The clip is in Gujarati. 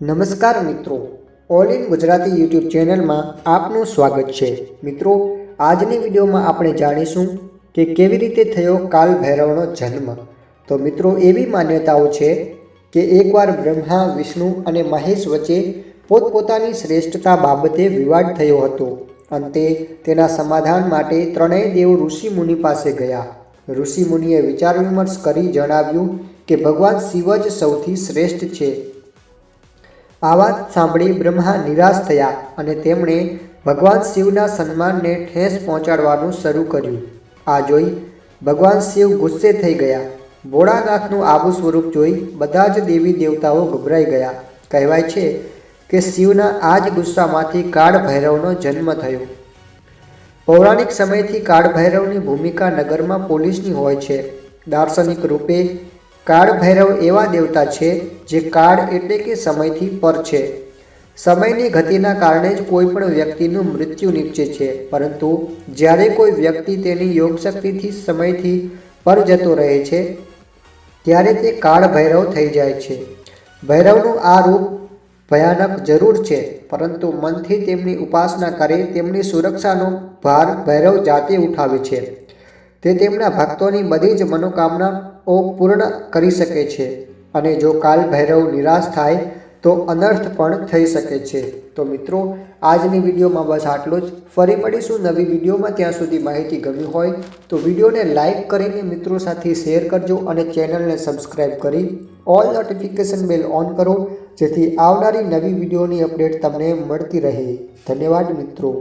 નમસ્કાર મિત્રો. ઓલ ઇન ગુજરાતી યુટ્યુબ ચેનલમાં આપનું સ્વાગત છે. મિત્રો, આજની વિડીયોમાં આપણે જાણીશું કે કેવી રીતે થયો કાલ ભૈરવનો જન્મ. તો મિત્રો, એવી માન્યતાઓ છે કે એકવાર બ્રહ્મા, વિષ્ણુ અને મહેશ વચ્ચે પોતપોતાની શ્રેષ્ઠતા બાબતે વિવાદ થયો હતો. અંતે તેના સમાધાન માટે ત્રણેય દેવ ઋષિ મુનિ પાસે ગયા. ઋષિ મુનિએ વિચાર વિમર્શ કરી જણાવ્યું કે ભગવાન શિવ જ સૌથી શ્રેષ્ઠ છે. આ વાત સાંભળી બ્રહ્મા નિરાશ થયા અને તેમણે ભગવાન શિવના સન્માનને ઠેસ પહોંચાડવાનું શરૂ કર્યું. આ જોઈ ભગવાન શિવ ગુસ્સે થઈ ગયા. ભોળાનાથનું આવું સ્વરૂપ જોઈ બધા જ દેવી દેવતાઓ ગભરાઈ ગયા. કહેવાય છે કે શિવના આ જ ગુસ્સામાંથી કાળ ભૈરવનો જન્મ થયો. પૌરાણિક સમયથી કાળ ભૈરવની ભૂમિકા નગરમાં પોલીસની હોય છે. દાર્શનિક રૂપે કાળ ભૈરવ એવા દેવતા છે જે કાળ એટલે કે સમયથી પર છે. સમયની ગતિના કારણે જ કોઈ પણ વ્યક્તિનું મૃત્યુ નીપજે છે, પરંતુ જ્યારે કોઈ વ્યક્તિ તેની યોગ શક્તિથી સમયથી પર જતો રહે છે, ત્યારે તે કાળ ભૈરવ થઈ જાય છે. ભૈરવનું આ રૂપ ભયાનક જરૂર છે, પરંતુ મનથી તેમની ઉપાસના કરે, તેમની સુરક્ષાનો ભાર ભૈરવ જાતે ઉઠાવે છે. તે તેમના ભક્તોની બધી જ મનોકામનાઓ પૂર્ણ કરી શકે છે અને જો કાલ ભૈરવ નિરાશ થાય, તો અનર્થ પણ થઈ શકે છે. તો મિત્રો, આજની વિડીયોમાં બસ આટલું જ. ફરી મળીશું નવી વિડીયોમાં. ત્યાં સુધી માહિતી ગમી હોય તો વિડીયોને લાઇક કરીને મિત્રો સાથે શેર કરજો અને ચેનલને સબસ્ક્રાઈબ કરી ઓલ નોટિફિકેશન બેલ ઓન કરો, જેથી આવનારી નવી વિડીયોની અપડેટ તમને મળતી રહે. ધન્યવાદ મિત્રો.